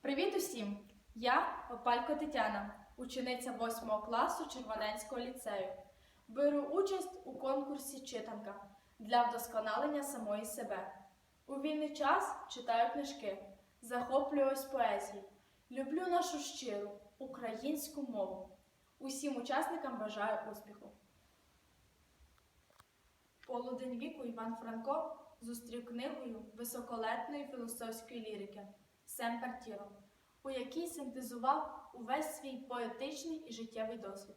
Привіт усім! Я Опалько Тетяна, учениця 8 класу Червоненського ліцею. Беру участь у конкурсі Читанка для вдосконалення самої себе. У вільний час читаю книжки, захоплююсь поезією, люблю нашу щиру українську мову. Усім учасникам бажаю успіху. Полудень віку Іван Франко зустрів книгою високолетної філософської лірики Семпер Тіро, у якій синтезував увесь свій поетичний і життєвий досвід.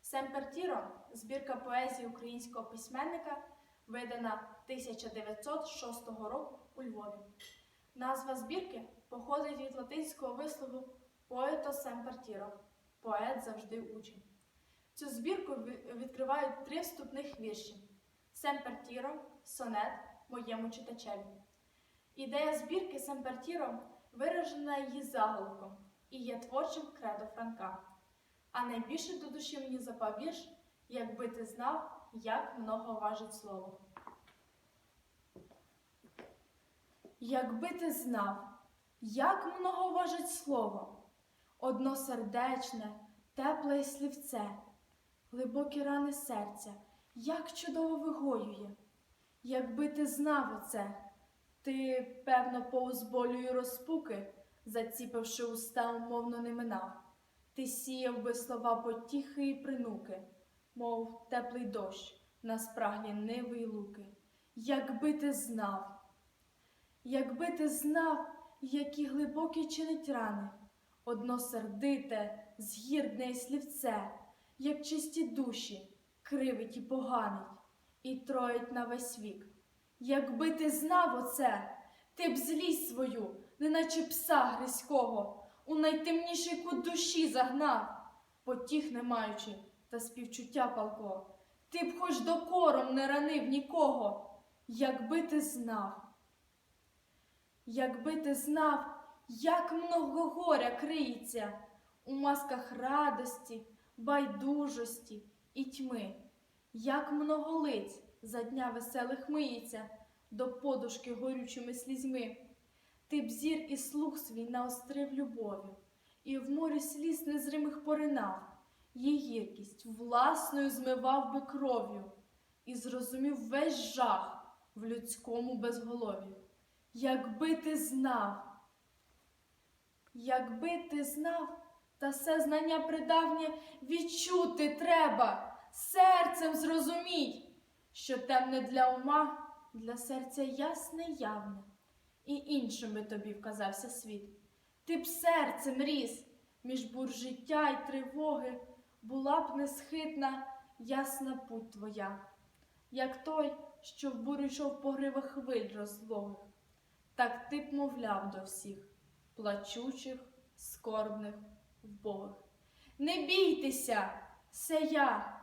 Семпер Тіро збірка поезії українського письменника, видана 1906 року у Львові. Назва збірки походить від латинського вислову поето семпер тіро поет завжди учень. Цю збірку відкривають три вступних вірші: Семпер Тіро, сонет моєму читачеві. Ідея збірки Семпертіро виражена її заголовком і є творчим кредо Франка. А найбільше до душі мені запав вірш, якби ти знав, як много важить слово. Якби ти знав, як много важить слово, односердечне, тепле слівце, глибокі рани серця, як чудово вигоює. Якби ти знав оце, ти, певно, повз болю й розпуки, заціпивши уста, умовно не минав. Ти сіяв би слова потіхи і принуки, мов теплий дощ на спраглі ниви й луки. Якби ти знав, якби ти знав, які глибокі чинить рани, одно сердите, згірдне й слівце, як чисті душі, кривить і поганить, і троїть на весь вік. Якби ти знав оце, ти б злість свою, неначе пса гризького, у найтемніший кут душі загнав, потіх не маючи та співчуття палко. Ти б хоч докором не ранив нікого, якби ти знав. Якби ти знав, як много горя криється у масках радості, байдужості і тьми, як много лиць за дня веселих миється до подушки горючими слізьми. Ти б зір і слух свій наострив любов'ю, і в морі сліз незримих поринав, її гіркість власною змивав би кров'ю, і зрозумів весь жах в людському безголов'ю. Якби ти знав, якби ти знав, та все знання придавнє відчути треба, серцем зрозумій, що темне для ума, для серця ясне явне, і іншим би тобі вказався світ. Ти б серцем ріс між бур життя й тривоги, була б несхитна, ясна путь твоя, як той, що в бурю йшов по гривах хвиль розлогих. Так ти б мовляв до всіх, плачучих, скорбних, вбогих. Не бійтеся, це я,